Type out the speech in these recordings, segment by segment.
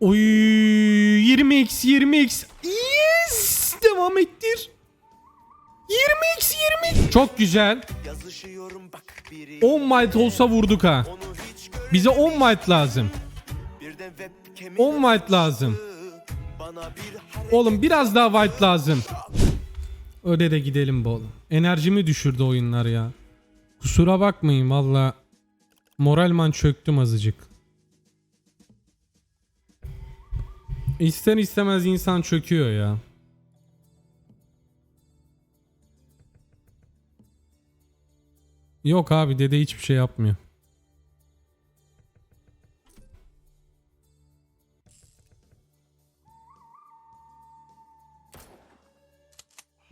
Oy 20x 20x. Yes! Devam ettir. 20x 20. Çok güzel. Yazışıyorum bak biri 10 might olsa vurduk ha. Bize 10 might lazım. birden webcam'in 10 might lazım. Oğlum biraz daha white lazım. Öde de gidelim bu oğlum. Enerjimi düşürdü oyunlar ya. Kusura bakmayın valla. Moralman çöktüm azıcık. İster istemez insan çöküyor ya. Yok abi dede hiçbir şey yapmıyor.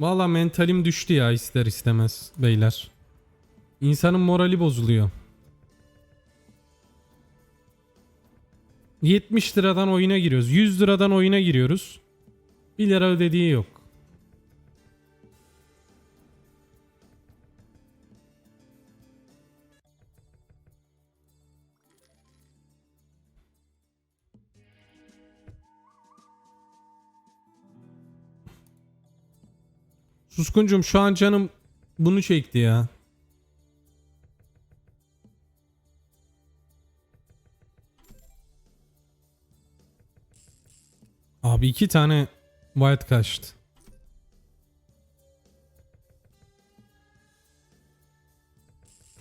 Valla mentalim düştü ya ister istemez beyler. İnsanın morali bozuluyor. 70 liradan oyuna giriyoruz. 100 liradan oyuna giriyoruz. 1 lira ödediği yok. Suskuncum şu an canım bunu çekti ya. Abi iki tane white kaçtı.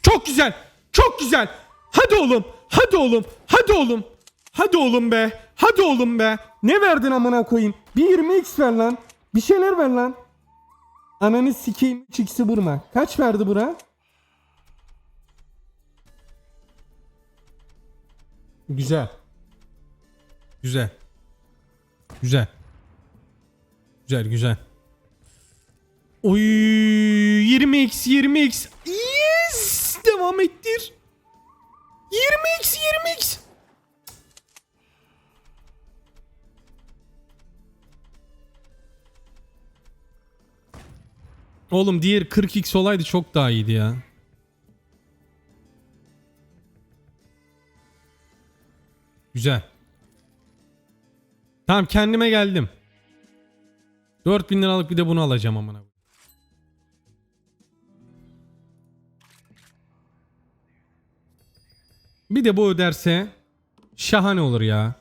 Çok güzel. Çok güzel. Hadi oğlum. Hadi oğlum. Hadi oğlum. Hadi oğlum be. Hadi oğlum be. Ne verdin amına koyayım? Bir 20x ver lan. Bir şeyler ver lan. Ananı sikeyim çiksi vurma. Kaç verdi bura? Güzel. Güzel. Güzel. Güzel güzel. Oy 20x 20x. Yes! Devam ettir. 20x 20x. Oğlum diğer 40x olaydı çok daha iyiydi ya. Güzel. Tamam kendime geldim. 4000 liralık bir de bunu alacağım amına. Bir de bu öderse şahane olur ya.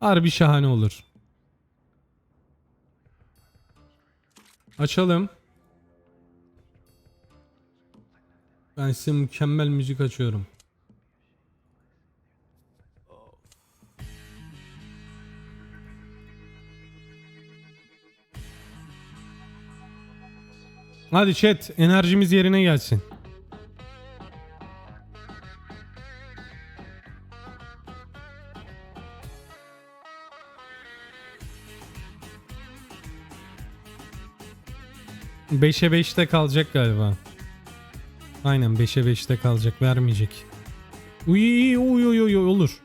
Harbi şahane olur. Açalım. Ben size mükemmel müzik açıyorum. Hadi chat enerjimiz yerine gelsin. Beşe beşte kalacak galiba. Aynen 5'e 5'te kalacak vermeyecek. Uy uy uy uy olur.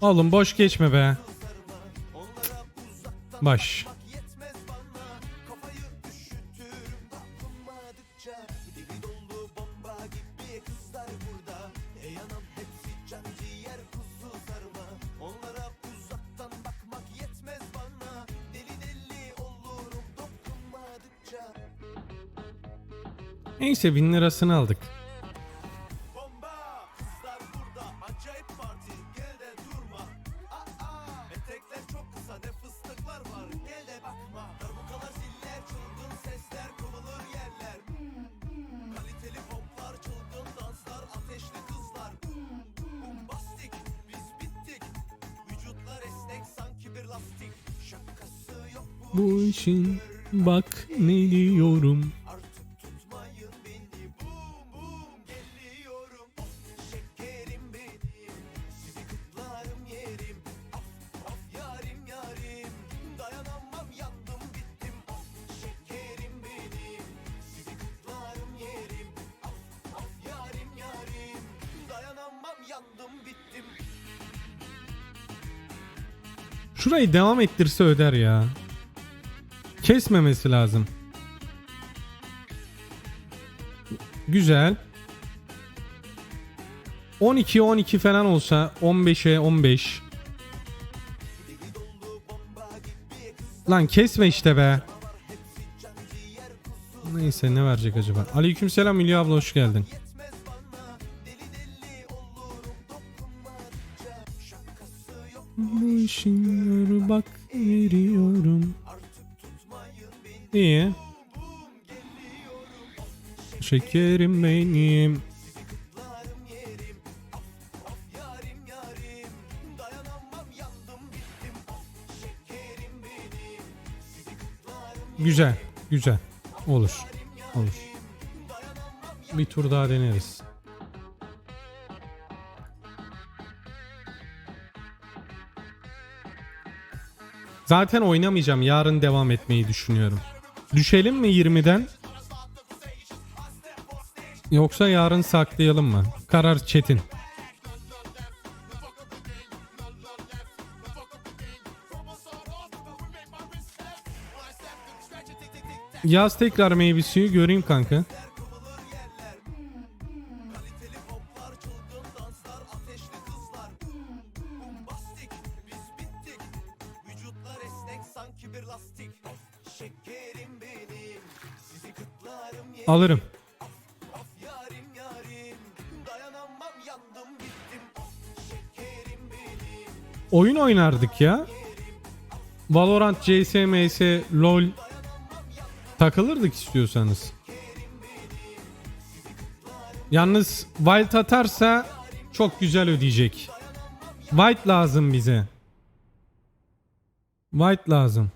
Oğlum boş geçme be. Baş. yetmez bana Kafayı üşütürüm dokunmadıkça Dili dolu bomba gibi kızlar burada yanım hepsi can ciğer kuzu sarma Onlara uzaktan bakmak yetmez bana Deli deli olurum dokunmadıkça Neyse 1000 lirasını aldık. Yarim yarim dayanamam yandım bittim Şurayı devam ettirse öder ya. Kesmemesi lazım. Güzel. 12 12 falan olsa 15'e 15. Lan kesme işte be. Neyse ne verecek acaba? Aleykümselam Hülya abla hoş geldin. Bu işin bak veriyorum. İyi. Şekerim benim. Güzel, güzel. Olur. Olur. Bir tur daha deneriz. Zaten oynamayacağım. Yarın devam etmeyi düşünüyorum. Düşelim mi 20'den? Yoksa yarın saklayalım mı? Karar Çetin. Yaz tekrar meyve suyu göreyim kanka. Sanki Alırım. Oyun oynardık ya. Valorant, CS, MS, LoL takılırdık istiyorsanız. Yalnız Wild atarsa çok güzel ödeyecek. White lazım bize. White lazım.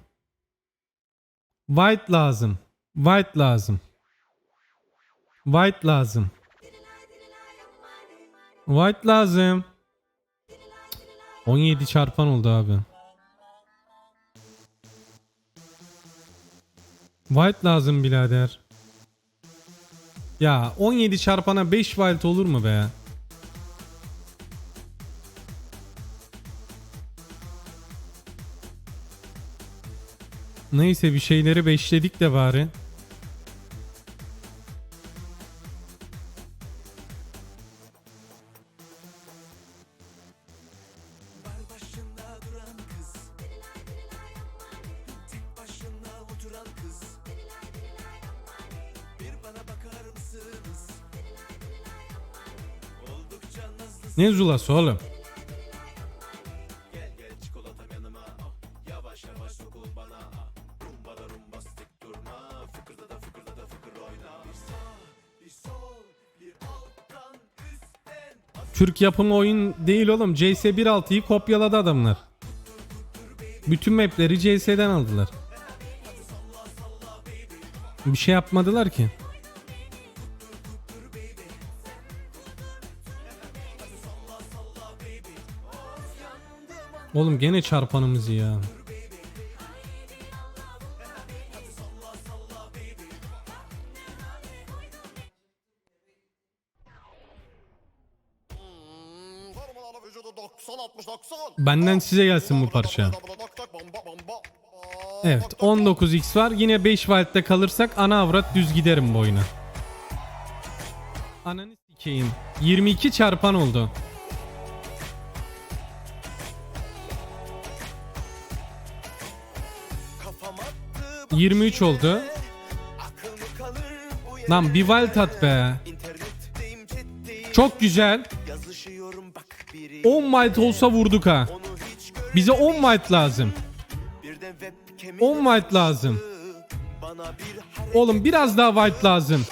White lazım. White lazım. White lazım. White lazım. 17 çarpan oldu abi. White lazım birader. Ya 17 çarpana 5 white olur mu be? Neyse bir şeyleri beşledik de bari. Bir alttan üstten Türk yapımı oyun değil oğlum. CS 1.6'yı kopyaladı adamlar. Bütün mapleri CS'den aldılar. Bir şey yapmadılar ki. Oğlum gene çarpanımızı ya. Formalı vücudu 90 60 90. Benden size gelsin bu parça. Evet 19x var. Yine 5 Wild'de kalırsak ana avrat düz giderim bu oyuna. Ananı sikeyim. 22 çarpan oldu. 23 oldu. Lan bir wild at be. Çok güzel. Yazışıyorum bak biri 10 white olsa vurduk ha. Bize 10 white lazım. Birden webcam'in 10 white lazım. Oğlum biraz daha white lazım.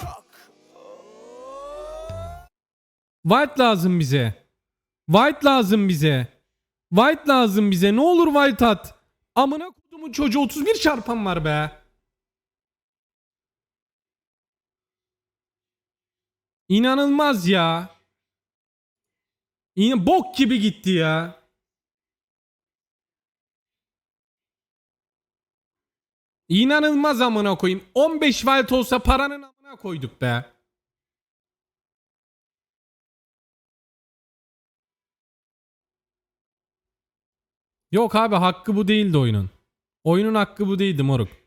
White lazım bize. White lazım bize. White lazım bize. Ne olur white at. Amına kodumun çocuğu 31 çarpan var be. İnanılmaz ya. Yine bok gibi gitti ya. İnanılmaz amına koyayım. 15 volt olsa paranın amına koyduk be. Yok abi hakkı bu değildi oyunun. Oyunun hakkı bu değildi moruk.